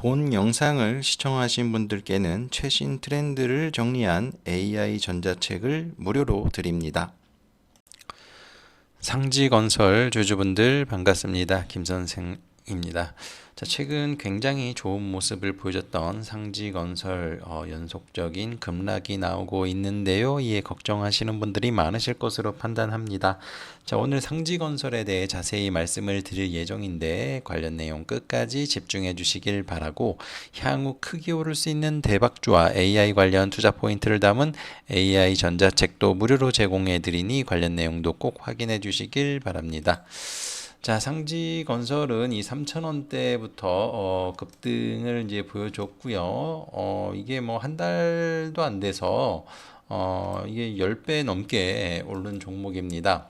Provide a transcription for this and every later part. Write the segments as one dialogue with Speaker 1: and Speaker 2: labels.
Speaker 1: 본 영상을 시청하신 분들께는 최신 트렌드를 정리한 AI 전자책을 무료로 드립니다. 상지건설 주주분들 반갑습니다. 김 선생 입니다. 자, 최근 굉장히 좋은 모습을 보여줬던 상지건설 어, 연속적인 급락이 나오고 있는데요. 이에 걱정하시는 분들이 많으실 것으로 판단합니다. 자, 오늘 상지건설에 대해 자세히 말씀을 드릴 예정인데 관련 내용 끝까지 집중해 주시길 바라고 향후 크게 오를 수 있는 대박주와 AI 관련 투자 포인트를 담은 AI 전자책도 무료로 제공해 드리니 관련 내용도 꼭 확인해 주시길 바랍니다. 자, 상지 건설은 이 3,000원대부터 어, 급등을 이제 보여줬고요. 어, 이게 뭐 한 달도 안 돼서 어, 이게 10배 넘게 오른 종목입니다.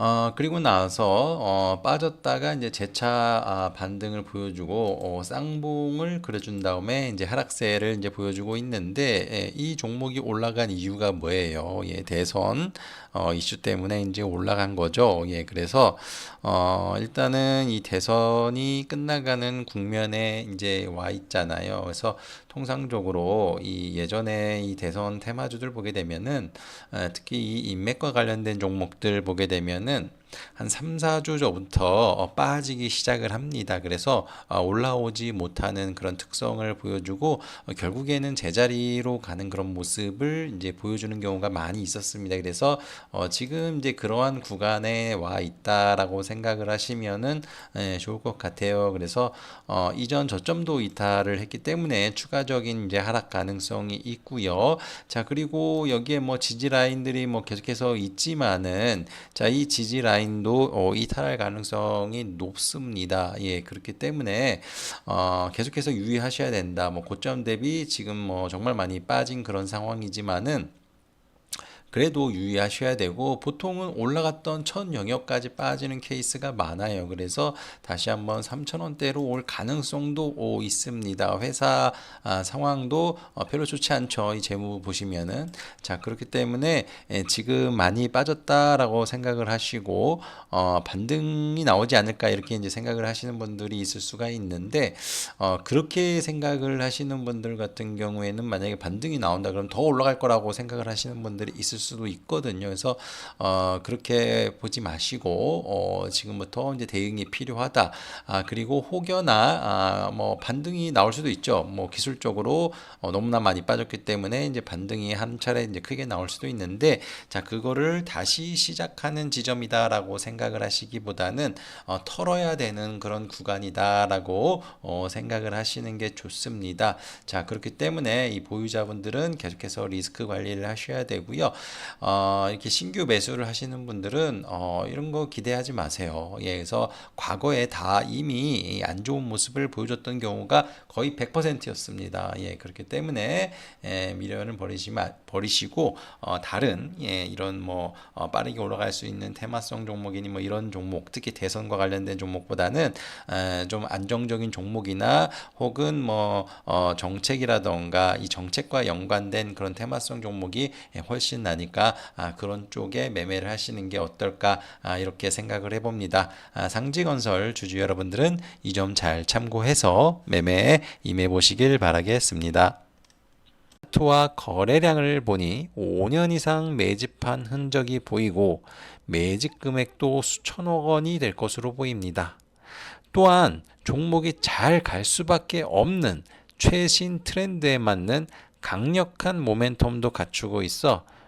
Speaker 1: 어, 그리고 나서 어, 빠졌다가 이제 재차 아, 반등을 보여주고 어, 쌍봉을 그려준 다음에 이제 하락세를 이제 보여주고 있는데 예, 이 종목이 올라간 이유가 뭐예요? 예, 대선 어, 이슈 때문에 이제 올라간 거죠. 예, 그래서 어, 일단은 이 대선이 끝나가는 국면에 이제 와 있잖아요. 그래서 통상적으로 이 예전에 이 대선 테마주들 보게 되면은 어, 특히 이 인맥과 관련된 종목들 보게 되면은 한 3, 4주 전부터 어, 빠지기 시작을 합니다. 그래서 어, 올라오지 못하는 그런 특성을 보여주고 어, 결국에는 제자리로 가는 그런 모습을 이제 보여주는 경우가 많이 있었습니다. 그래서 지금 이제 그러한 구간에 와 있다라고 생각을 하시면은 예, 좋을 것 같아요. 그래서 이전 저점도 이탈을 했기 때문에 추가적인 이제 하락 가능성이 있고요. 자 그리고 여기에 뭐 지지 라인들이 뭐 계속해서 있지만은 자 이 지지 라인 라인도 어, 이탈할 가능성이 높습니다. 예, 그렇기 때문에 어, 계속해서 유의하셔야 된다. 뭐 고점 대비 지금 뭐 정말 많이 빠진 그런 상황이지만은 그래도 유의하셔야 되고 보통은 올라갔던 천 영역까지 빠지는 케이스가 많아요. 그래서 다시 한번 3천원대로 올 가능성도 있습니다. 회사 아, 상황도 어, 별로 좋지 않죠. 이 재무 보시면은 자 그렇기 때문에 예, 지금 많이 빠졌다라고 생각을 하시고 어, 반등이 나오지 않을까 이렇게 이제 생각을 하시는 분들이 있을 수가 있는데 어, 그렇게 생각을 하시는 분들 같은 경우에는 만약에 반등이 나온다 그러면 더 올라갈 거라고 생각을 하시는 분들이 있을 있을 수도 있거든요. 그래서 어, 그렇게 보지 마시고 어, 지금부터 이제 대응이 필요하다. 아, 그리고 혹여나 아, 뭐 반등이 나올 수도 있죠. 뭐 기술적으로 어, 너무나 많이 빠졌기 때문에 이제 반등이 한 차례 이제 크게 나올 수도 있는데 자 그거를 다시 시작하는 지점이다라고 생각을 하시기보다는 어, 털어야 되는 그런 구간이다라고 어, 생각을 하시는 게 좋습니다. 자 그렇기 때문에 이 보유자분들은 계속해서 리스크 관리를 하셔야 되고요. 어, 이렇게 신규 매수를 하시는 분들은 어, 이런 거 기대하지 마세요. 예, 그래서 과거에 다 이미 안 좋은 모습을 보여줬던 경우가 거의 100%였습니다. 예, 그렇기 때문에 예, 미련을 버리시면 버리시고 어, 다른 예, 이런 뭐 어, 빠르게 올라갈 수 있는 테마성 종목이니 뭐 이런 종목, 특히 대선과 관련된 종목보다는 에, 좀 안정적인 종목이나 혹은 뭐 어, 정책이라던가 이 정책과 연관된 그런 테마성 종목이 예, 훨씬 나 나니까 아, 그런 쪽에 매매를 하시는 게 어떨까 아, 이렇게 생각을 해봅니다. 아, 상지건설 주주 여러분들은 이 점 잘 참고해서 매매에 임해 보시길 바라겠습니다. 차트와 거래량을 보니 5년 이상 매집한 흔적이 보이고 매집 금액도 수천억 원이 될 것으로 보입니다. 또한 종목이 잘 갈 수밖에 없는 최신 트렌드에 맞는 강력한 모멘텀도 갖추고 있어